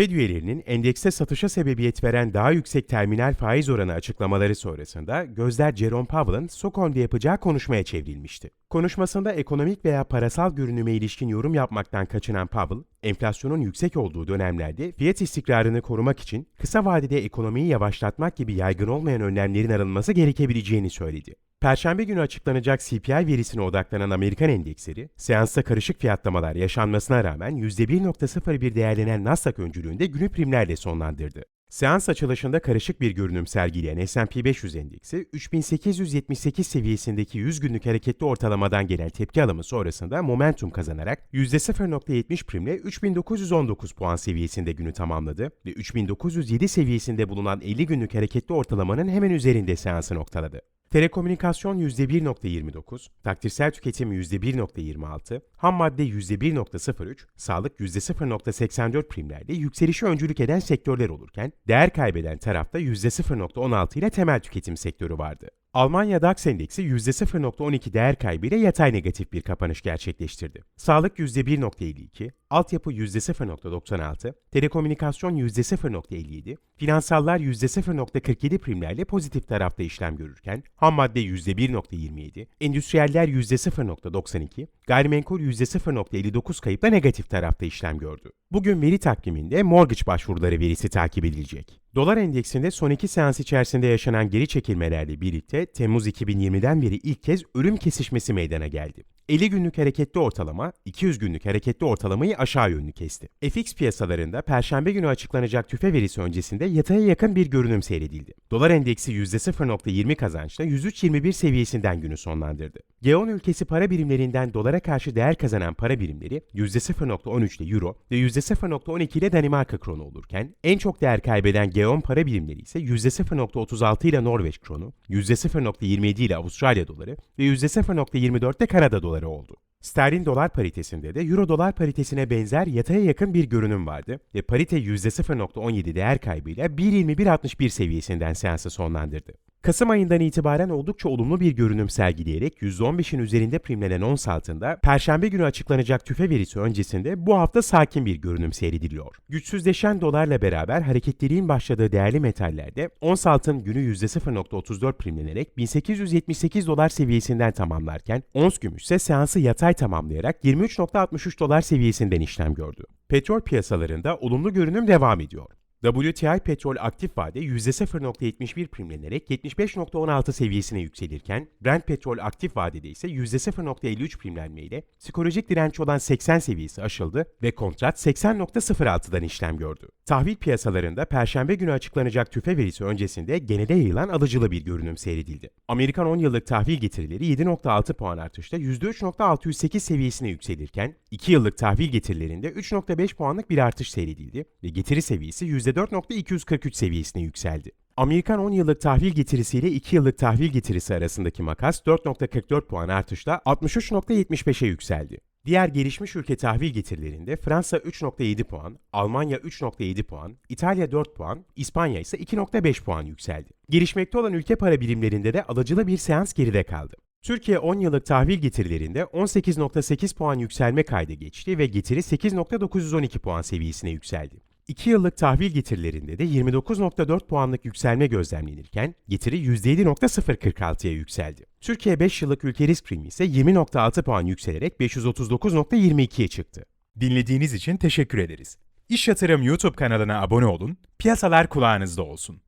Fed üyelerinin endekste satışa sebebiyet veren daha yüksek terminal faiz oranı açıklamaları sonrasında gözler Jerome Powell'ın Stockholm'da yapacağı konuşmaya çevrilmişti. Konuşmasında ekonomik veya parasal görünüme ilişkin yorum yapmaktan kaçınan Powell, enflasyonun yüksek olduğu dönemlerde fiyat istikrarını korumak için kısa vadede ekonomiyi yavaşlatmak gibi yaygın olmayan önlemlerin alınması gerekebileceğini söyledi. Perşembe günü açıklanacak CPI verisine odaklanan Amerikan endeksleri, seansta karışık fiyatlamalar yaşanmasına rağmen %1.01 değerlenen Nasdaq öncülüğünde günü primlerle sonlandırdı. Seans açılışında karışık bir görünüm sergileyen S&P 500 endeksi, 3878 seviyesindeki 100 günlük hareketli ortalamadan gelen tepki alımı sonrasında momentum kazanarak %0.70 primle 3919 puan seviyesinde günü tamamladı ve 3907 seviyesinde bulunan 50 günlük hareketli ortalamanın hemen üzerinde seansı noktaladı. Telekomünikasyon %1.29, taktirsel tüketim %1.26, ham madde %1.03, sağlık %0.84 primlerle yükselişe öncülük eden sektörler olurken, değer kaybeden tarafta %0.16 ile temel tüketim sektörü vardı. Almanya DAX endeksi %0.12 değer kaybıyla yatay negatif bir kapanış gerçekleştirdi. Sağlık %1.52, altyapı %0.96, telekomünikasyon %0.57, finansallar %0.47 primlerle pozitif tarafta işlem görürken, ham madde %1.27, endüstriyeller %0.92, gayrimenkul %0.59 kayıpla negatif tarafta işlem gördü. Bugün veri takviminde mortgage başvuruları verisi takip edilecek. Dolar endeksinde son iki seans içerisinde yaşanan geri çekilmelerle birlikte Temmuz 2020'den beri ilk kez ölüm kesişmesi meydana geldi. 50 günlük hareketli ortalama, 200 günlük hareketli ortalamayı aşağı yönlü kesti. FX piyasalarında perşembe günü açıklanacak tüfe verisi öncesinde yataya yakın bir görünüm seyredildi. Dolar endeksi %0.20 kazançla 103.21 seviyesinden günü sonlandırdı. G10 ülkesi para birimlerinden dolara karşı değer kazanan para birimleri %0.13 ile Euro ve %0.12 ile Danimarka kronu olurken en çok değer kaybeden G10 para birimleri ise %0.36 ile Norveç kronu, %0.27 ile Avustralya doları ve %0.24 ile Kanada doları oldu. Sterlin dolar paritesinde de euro dolar paritesine benzer yataya yakın bir görünüm vardı ve parite %0.17 değer kaybıyla 1.2161 seviyesinden seansı sonlandırdı. Kasım ayından itibaren oldukça olumlu bir görünüm sergileyerek %15'in üzerinde primlenen ons altında Perşembe günü açıklanacak tüfe verisi öncesinde bu hafta sakin bir görünüm seyrediliyor. Güçsüzleşen dolarla beraber hareketliliğin başladığı değerli metallerde ons altın günü %0.34 primlenerek 1878 dolar seviyesinden tamamlarken ons gümüş ise seansı yatay tamamlayarak 23.63 dolar seviyesinden işlem gördü. Petrol piyasalarında olumlu görünüm devam ediyor. WTI petrol aktif vade %0.71 primlenerek 75.16 seviyesine yükselirken, Brent petrol aktif vadede ise %0.53 primlenmeyle psikolojik direnç olan 80 seviyesi aşıldı ve kontrat 80.06'dan işlem gördü. Tahvil piyasalarında Perşembe günü açıklanacak tüfe verisi öncesinde genele yayılan alıcılı bir görünüm seyredildi. Amerikan 10 yıllık tahvil getirileri 7.6 puan artışla %3.608 seviyesine yükselirken, 2 yıllık tahvil getirilerinde 3.5 puanlık bir artış seyredildi ve getiri seviyesi %4.243 seviyesine yükseldi. Amerikan 10 yıllık tahvil getirisiyle 2 yıllık tahvil getirisi arasındaki makas 4.44 puan artışla 63.75'e yükseldi. Diğer gelişmiş ülke tahvil getirilerinde Fransa 3.7 puan, Almanya 3.7 puan, İtalya 4 puan, İspanya ise 2.5 puan yükseldi. Gelişmekte olan ülke para birimlerinde de alıcılı bir seans geride kaldı. Türkiye 10 yıllık tahvil getirilerinde 18.8 puan yükselme kaydı geçti ve getiri 8.912 puan seviyesine yükseldi. 2 yıllık tahvil getirilerinde de 29.4 puanlık yükselme gözlemlenirken getiri %7.046'ya yükseldi. Türkiye 5 yıllık ülke risk primi ise 20.6 puan yükselerek 539.22'ye çıktı. Dinlediğiniz için teşekkür ederiz. İş Yatırım YouTube kanalına abone olun, piyasalar kulağınızda olsun.